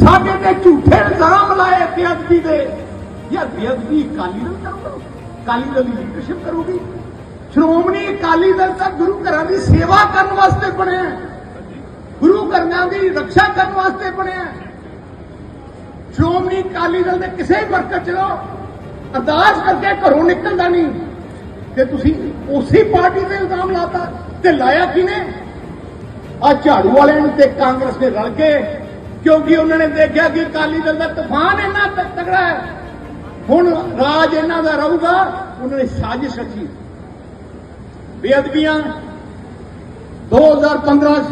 ਸਾਡੇ ਤੇ ਝੂਠੇ ਇਲਜ਼ਾਮ ਲਾਏ ਬੇਅਦਬੀ ਦੇ। ਯਾਰ ਬੇਅਦਬੀ ਅਕਾਲੀ ਦਲ ਕਰੂਗਾ। ਅਕਾਲੀ ਦਲ ਦੀ ਲੀਡਰਸ਼ਿਪ ਕਰੂਗੀ। ਸ਼੍ਰੋਮਣੀ ਅਕਾਲੀ ਦਲ ਤਾਂ ਗੁਰੂ ਘਰਾਂ ਦੀ ਸੇਵਾ ਕਰਨ ਵਾਸਤੇ ਬਣਿਆ ਗੁਰੂ ਘਰਾਂ ਦੀ ਰੱਖਿਆ ਕਰਨ ਵਾਸਤੇ ਬਣਿਆ ਸ਼੍ਰੋਮਣੀ ਅਕਾਲੀ ਦਲ ਦੇ ਕਿਸੇ ਵਰਕਰ ਚ ਲੋ ਅਰਦਾਸ ਕਰਕੇ ਘਰੋਂ ਨਿਕਲਦਾ ਨਹੀਂ। ਤੇ ਤੁਸੀਂ ਉਸੇ ਪਾਰਟੀ ਤੇ ਇਲਜ਼ਾਮ ਲਾਤਾ ਤੇ ਲਾਇਆ ਕਿਨੇ ਆ ਝਾੜੂ ਵਾਲਿਆਂ ਨੂੰ ਤੇ ਕਾਂਗਰਸ ਨੇ ਰਲ ਕੇ ਕਿਉਂਕਿ ਉਹਨਾਂ ਨੇ ਦੇਖਿਆ ਕਿ ਅਕਾਲੀ ਦਲ ਦਾ ਤੂਫਾਨ ਇੰਨਾ ਤਕੜਾ ਹੈ। ਹੁਣ ਰਾਜ ਇਹਨਾਂ ਦਾ ਰਹੂਗਾ, ਉਹਨਾਂ ਨੇ ਸਾਜ਼ਿਸ਼ ਰਚੀ ਬੇਅਦਬੀਆਂ 2015 ਚ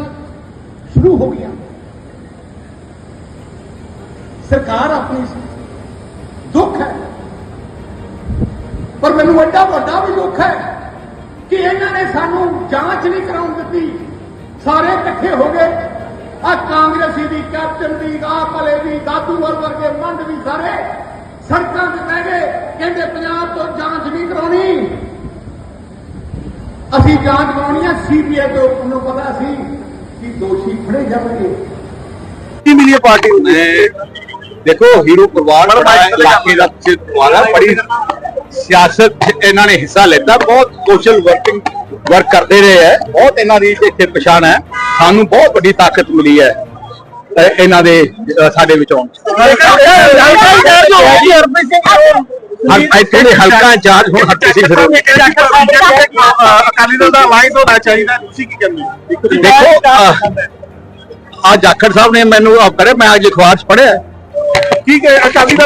ਸ਼ੁਰੂ ਹੋ ਗਈਆਂ। ਸਰਕਾਰ ਆਪਣੀ ਸੀ। ਦੁੱਖ ਹੈ। ਪਰ ਮੈਨੂੰ ਐਡਾ ਵੱਡਾ ਵੀ ਦੁੱਖ ਹੈ ਕਿ ਇਹਨਾਂ ਨੇ ਸਾਨੂੰ ਜਾਂਚ ਨਹੀਂ ਕਰਾਉਣ ਦਿੱਤੀ। ਸਾਰੇ ਇਕੱਠੇ ਹੋ ਗਏ। ਆ ਕਾਂਗਰਸੀ ਦੀ ਕੈਪਟਨ ਦੀ ਆਪ ਵਾਲੇ ਦੀ ਦਾਦੂ ਵਰ ਵਰਗੇ ਮੰਡ ਵੀ ਸਾਰੇ ਸੜਕਾਂ ਤੇ ਬਹਿ ਗਏ ਕਹਿੰਦੇ ਪੰਜਾਬ ਤੋਂ ਜਾਂਚ ਨਹੀਂ ਕਰਾਉਣੀ। ਅਸੀਂ ਜਾਂਚ ਕਰਾਉਣੀ ਹੈ ਸੀਬੀਆਈ ਤੋਂ ਉਹਨੂੰ ਪਤਾ ਸੀ ਕਿ ਦੋਸ਼ੀ ਫੜੇ ਜਾਣਗੇ। ਕੀ ਮਿਲੀ ਪਾਰਟੀ ਨੂੰ? ਨੇ ਦੇਖੋ ਹੀਰੋ ਪਰਿਵਾਰ ਬੜਾ ਇਲਾਕੇ ਦਾ ਦੁਆਰਾ ਬੜੀ ਸਿਆਸਤ ਇਹਨਾਂ ਨੇ ਹਿੱਸਾ ਲੈਤਾ ਬਹੁਤ ਸੋਸ਼ਲ ਵਰਕਿੰਗ ਵਰਕ ਕਰਦੇ ਰਹੇ ਹੈ ਬਹੁਤ ਇਹਨਾਂ ਦੀ ਇੱਥੇ ਪਛਾਣ ਹੈ। ਸਾਨੂੰ ਬਹੁਤ ਵੱਡੀ ਤਾਕਤ ਮਿਲੀ ਹੈ ਇਹਨਾਂ ਦੇ ਸਾਡੇ ਵਿੱਚ ਆਉਣ ਇੱਥੇ ਹਲਕਾ ਇੰਚਾਰਜ ਹੁਣ ਹੱਟੀ ਸਿੰਘ ਫਿਰ ਅਕਾਲੀ ਦਲ ਦਾ ਅਲਾਈਅੰਸ ਹੋਣਾ ਚਾਹੀਦਾ ਤੁਸੀਂ ਕੀ ਕਹਿੰਦੇ ਦੇਖੋ ਅੱਜ ਜਾਖੜ ਸਾਹਿਬ ਨੇ ਮੈਨੂੰ ਆਪ ਕਰੇ ਮੈਂ ਅੱਜ ਅਖਬਾਰ 'ਚ ਪੜ੍ਹਿਆ। ਠੀਕ ਹੈ ਅਕਾਲੀ